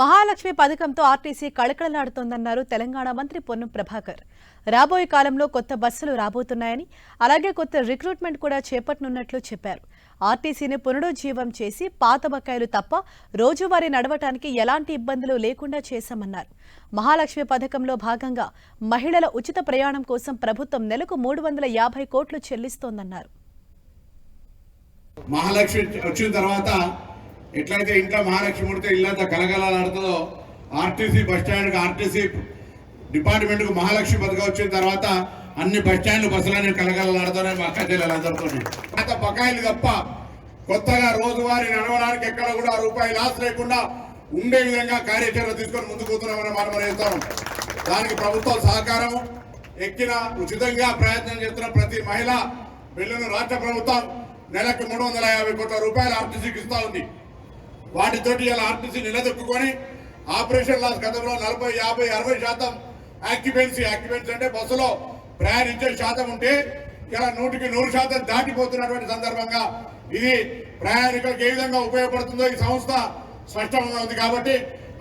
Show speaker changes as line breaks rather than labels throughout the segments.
మహాలక్ష్మి పథకంతో ఆర్టీసీ కళకళలాడుతోందన్నారు తెలంగాణ మంత్రి పొన్నం ప్రభాకర్. రాబోయే కాలంలో కొత్త బస్సులు రాబోతున్నాయని అలాగే కొత్త రిక్రూట్మెంట్ కూడా చేపట్టనున్నట్లు చెప్పారు. ఆర్టీసీని పునరుజ్జీవం చేసి పాత బకాయిలు తప్ప రోజువారీ నడవటానికి ఎలాంటి ఇబ్బందులు లేకుండా చేశామన్నారు. మహాలక్ష్మి పథకంలో భాగంగా మహిళల ఉచిత ప్రయాణం కోసం ప్రభుత్వం నెలకు మూడు వందల యాభై కోట్లు చెల్లిస్తోందన్నారు.
మహాలక్ష్మి వచ్చిన తర్వాత ఎట్లయితే ఇంట్లో మహాలక్ష్మి ఉడితే ఇల్లంతా కలగలాడుతుందో ఆర్టీసీ బస్ స్టాండ్కి ఆర్టీసీ డిపార్ట్మెంట్కు మహాలక్ష్మి పథకం వచ్చిన తర్వాత అన్ని బస్ స్టాండ్లు బస్సులన్నీ కలగలాడుతున్నాయి మా కథలు అంత బకాయిలు తప్ప కొత్తగా రోజువారీ నడవడానికి ఎక్కడ కూడా రూపాయి లాస్ లేకుండా ఉండే విధంగా కార్యాచరణ తీసుకొని ముందుకు పోతున్నామని మనం మనం దానికి ప్రభుత్వం సహకారం ఎక్కిన ఉచితంగా ప్రయత్నం చేస్తున్న ప్రతి మహిళ బిల్లును రాష్ట్ర ప్రభుత్వం నెలకు మూడు వందల యాభై కోట్ల రూపాయలు ఆర్టీసీకి ఇస్తా ఉంది. వాటితోటి ఇలా ఆర్టీసీ నిలదొక్కుని ఆపరేషన్ లాస్ గతంలో నలభై యాభై అరవై శాతం ఆక్యుపెన్సీ ఆక్యుపెన్సీ అంటే బస్సులో ప్రయాణించే శాతం ఉంటే ఇలా నూటికి నూరు శాతం దాటిపోతున్నటువంటి సందర్భంగా ఇది ప్రయాణికులకు ఏ విధంగా ఉపయోగపడుతుందో ఈ సంస్థ స్పష్టంగా ఉంది కాబట్టి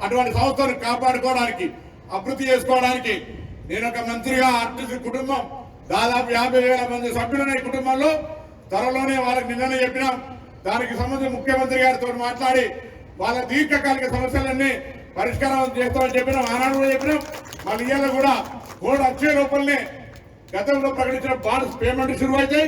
అటువంటి సంస్థను కాపాడుకోవడానికి అభివృద్ధి చేసుకోవడానికి నేను ఒక మంత్రిగా ఆర్టీసీ కుటుంబం దాదాపు యాభై వేల మంది సభ్యులున్న ఈ కుటుంబంలో త్వరలోనే వాళ్ళకి నిన్ననే చెప్పినాం. దానికి సంబంధించి ముఖ్యమంత్రి గారితో మాట్లాడి వాళ్ళ దీర్ఘకాలిక సమస్యలన్నీ పరిష్కారం చేస్తామని చెప్పినాం. ఆనాడు కూడా చెప్పినాం. మళ్ళీ ఇవాళ కూడా కోడ్ వచ్చే లోపలనే గతంలో ప్రకటించిన బాండ్స్ పేమెంట్ శురు అవుతాయి